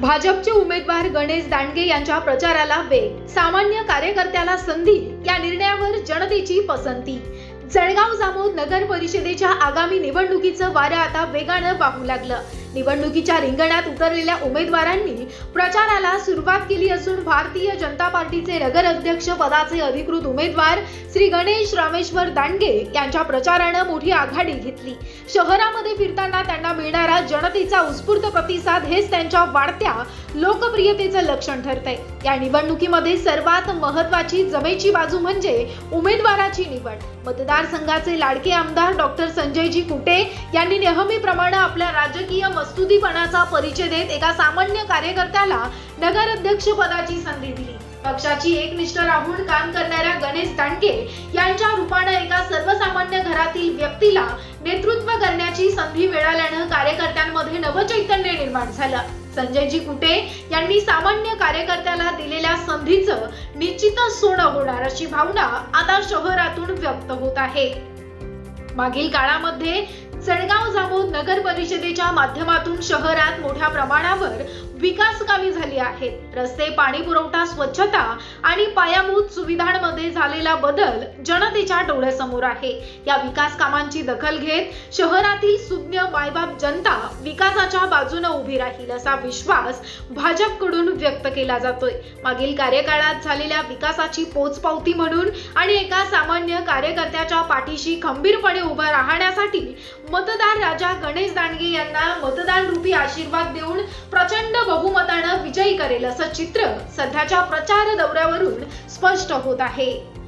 भाजपचे उमेदवार गणेश दांडगे यांच्या प्रचाराला वेग. सामान्य कार्यकर्त्याला संधी. या निर्णयावर जनतेची पसंती. जळगाव जामोद नगर परिषदेच्या आगामी निवडणुकीचं वारं आता वेगानं वाहू लागलं. निवडणुकीच्या रिंगणात उतरलेल्या उमेदवारांनी प्रचाराला सुरुवात केली असून भारतीय जनता पार्टीचे नगर अध्यक्ष पदाचे अधिकृत उमेदवार श्री गणेश रामेश्वर दांडगे यांच्या प्रचारानं मोठी आघाडी घेतली. शहरामध्ये फिरताना त्यांना मिळणारा जनतेचा उत्स्फूर्त प्रतिसाद हेच त्यांच्या वाढत्या लोकप्रियतेचं लक्षण ठरतंय. या निवडणुकीमध्ये सर्वात महत्वाची जमेची बाजू म्हणजे उमेदवाराची निवड. मतदारसंघाचे लाडके आमदार डॉक्टर संजयजी कुटे यांनी नेहमीप्रमाणे आपल्या राजकीय मस्तुदीपणाचा परिचय देत एका सामान्य कार्यकर्त्याला नगराध्यक्ष पदाची संधी दिली. पक्षाची एकनिष्ठ राहून काम करणाऱ्या गणेश दांडके यांच्या रूपानं एका सर्वसामान्य घरातील व्यक्तीला नेतृत्व करण्याची संधी मिळाल्यानं कार्यकर्त्यांमध्ये नवचैतन्य निर्माण झालं. संजयजी कुटे यांनी सामान्य कार्यकर्त्याला दिलेल्या संधीचं निश्चितच सोनं होणार अशी भावना आता शहरातून व्यक्त होत आहे. मागील काळामध्ये जळगाव जामोद नगर परिषदेच्या माध्यमातून शहरात मोठ्या प्रमाणावर विकास कामे झाली आहेत. रस्ते पाणी पुरवठा स्वच्छता आणि पायाभूत सुविधांमध्ये झालेला बदल जनतेच्या डोळ्यासमोर आहे. या विकास कामांची दखल घेत शहरातील सुज्ञ मायबाप जनता विकासाच्या बाजूने उभी राहील असा विश्वास भाजपकडून व्यक्त केला जातोय. मागील कार्यकाळात झालेल्या विकासाची पोचपावती म्हणून आणि एका सामान्य कार्यकर्त्याच्या पाठीशी खंबीरपणे उभा राहण्यासाठी मतदार राजा गणेश दांडगे यांना मतदान रूपी आशीर्वाद देऊन प्रचंड बहुमतानं विजयी करेल असं चित्र सध्याच्या प्रचार दौऱ्यावरून स्पष्ट होत आहे.